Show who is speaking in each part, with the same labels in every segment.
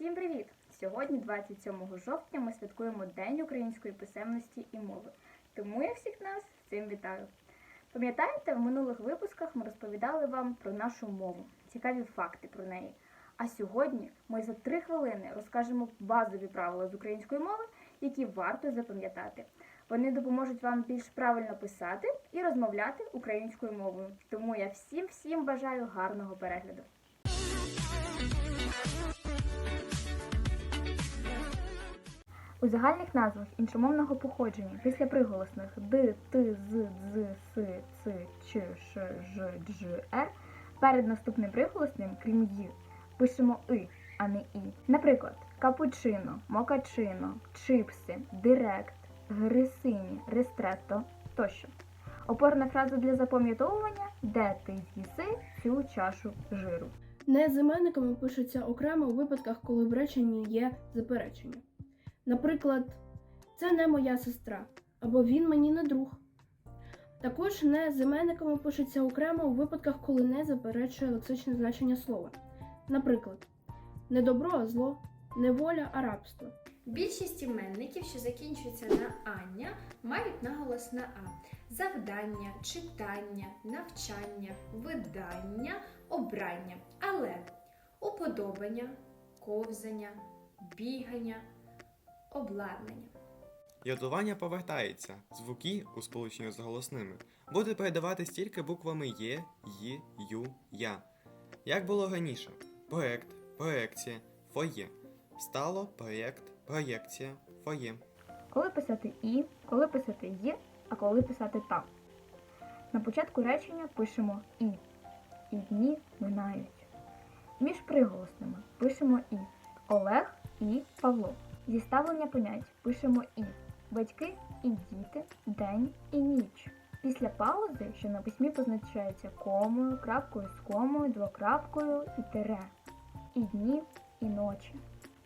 Speaker 1: Всім привіт! Сьогодні, 27 жовтня, ми святкуємо День української писемності і мови. Тому я всіх нас цим вітаю. Пам'ятаєте, в минулих випусках ми розповідали вам про нашу мову, цікаві факти про неї. А сьогодні ми за три хвилини розкажемо базові правила з української мови, які варто запам'ятати. Вони допоможуть вам більш правильно писати і розмовляти українською мовою. Тому я всім всім бажаю гарного перегляду. У загальних назвах іншомовного походження після приголосних д, т, з, дз, с, ц, ч, ш, ж, дж, р перед наступним приголосним, крім ї, пишемо и, а не і. Наприклад, капучино, мокачино, чипси, директ, грисині, ристретто тощо. Опорна фраза для запам'ятовування де ти з'їси цю чашу жиру.
Speaker 2: Не з пишуться окремо у випадках, коли в реченні є заперечення. Наприклад, це не моя сестра або він мені не друг. Також не з іменниками пишуться окремо у випадках, коли не заперечує лексичне значення слова. Наприклад, не добро, а зло, не воля, а рабство.
Speaker 3: Більшість іменників, що закінчуються на ання, мають наголос на а. Завдання, читання, навчання, видання, обрання. Але уподобання, ковзання, бігання, обладнання.
Speaker 4: Йодування повертається. Звуки у сполученні з голосними буде передаватись тільки буквами Є, Ї, Ю, Я. Як було раніше: проект, проекція, фоє. Стало проєкт, проєкція, фоє.
Speaker 1: Коли писати і, коли писати є, а коли писати та. На початку речення пишемо і. І дні минають. Між приголосними пишемо і. Олег і Павло. Зі ставлення понять пишемо і. Батьки і діти, день і ніч. Після паузи, що на письмі позначається комою, крапкою з комою, двокрапкою і тире. І дні, і ночі.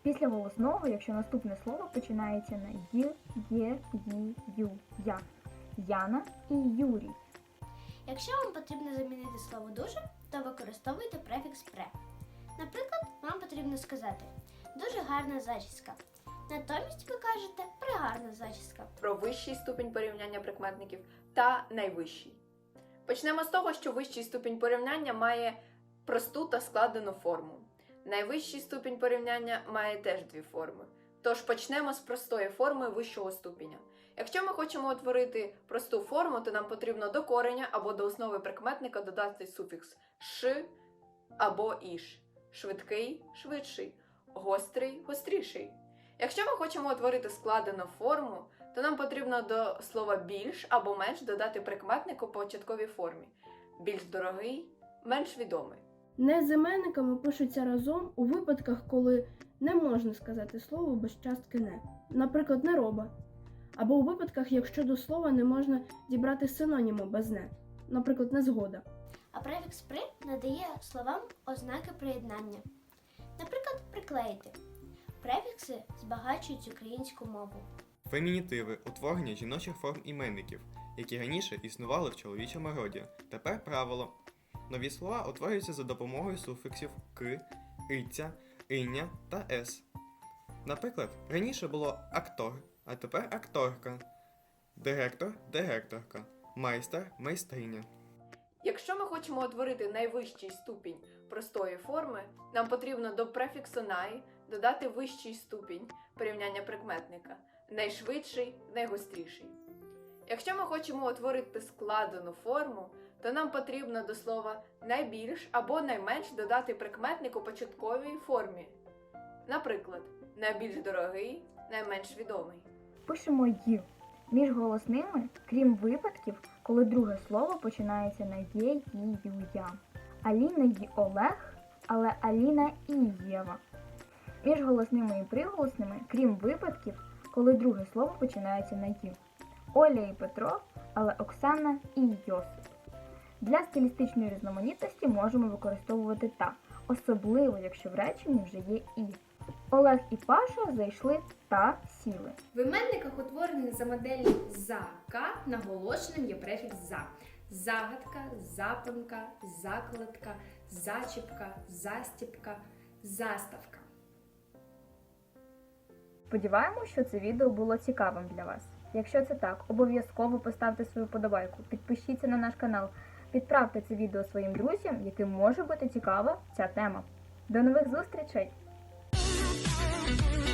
Speaker 1: Після голосного, якщо наступне слово починається на й, є, ї, ю, я. Яна і Юрій.
Speaker 5: Якщо вам потрібно замінити слово дуже, то використовуйте префікс пре. Наприклад, вам потрібно сказати дуже гарна зачіска. Натомість ви кажете пригарна зачіска.
Speaker 6: про вищий ступінь порівняння прикметників та найвищий. Почнемо з того, що вищий ступінь порівняння має просту та складену форму. Найвищий ступінь порівняння має теж дві форми. Тож почнемо з простої форми вищого ступеня. Якщо ми хочемо утворити просту форму, то нам потрібно до кореня або до основи прикметника додати суфікс ш або іш. Швидкий, швидший, гострий, гостріший. Якщо ми хочемо утворити складену форму, то нам потрібно до слова більш або менш додати прикметник у початковій формі. Більш дорогий, менш відомий.
Speaker 2: Не з іменниками пишуться разом у випадках, коли не можна сказати слово без частки не. Наприклад, нероба. Або у випадках, якщо до слова не можна дібрати синоніму без не. Наприклад, незгода.
Speaker 5: А префікс при надає словам ознаки приєднання. Наприклад, приклеїти. Префікси збагачують українську мову.
Speaker 4: Фемінітиви утворення жіночих форм іменників, які раніше існували в чоловічому роді. Тепер правило. Нові слова утворюються за допомогою суфіксів к, иця, иня та с. Наприклад, раніше було актор, а тепер акторка, директор, директорка, майстер, майстриня.
Speaker 6: Якщо ми хочемо утворити найвищий ступінь простої форми, нам потрібно до префіксу най додати вищий ступінь порівняння прикметника найшвидший, найгостріший. Якщо ми хочемо утворити складену форму, то нам потрібно до слова найбільш або найменш додати прикметник у початковій формі. Наприклад, найбільш дорогий, найменш відомий.
Speaker 1: Пишемо й. Між голосними, крім випадків, коли друге слово починається на є, ї, ю, я. Аліна й Олег, але Аліна і Єва. Між голосними і приголосними, крім випадків, коли друге слово починається на ї. Оля і Петро, але Оксана і Йосип. Для стилістичної різноманітності можемо використовувати та, особливо якщо в реченні вже є і. Олег і Паша зайшли та сіли.
Speaker 3: В іменниках, утворених за моделлю за-ка, наголошеним є префікс за. Загадка, запинка, закладка, зачіпка, застіпка, заставка.
Speaker 1: Сподіваємось, що це відео було цікавим для вас. Якщо це так, обов'язково поставте свою подобайку, підпишіться на наш канал, відправте це відео своїм друзям, яким може бути цікава ця тема. До нових зустрічей!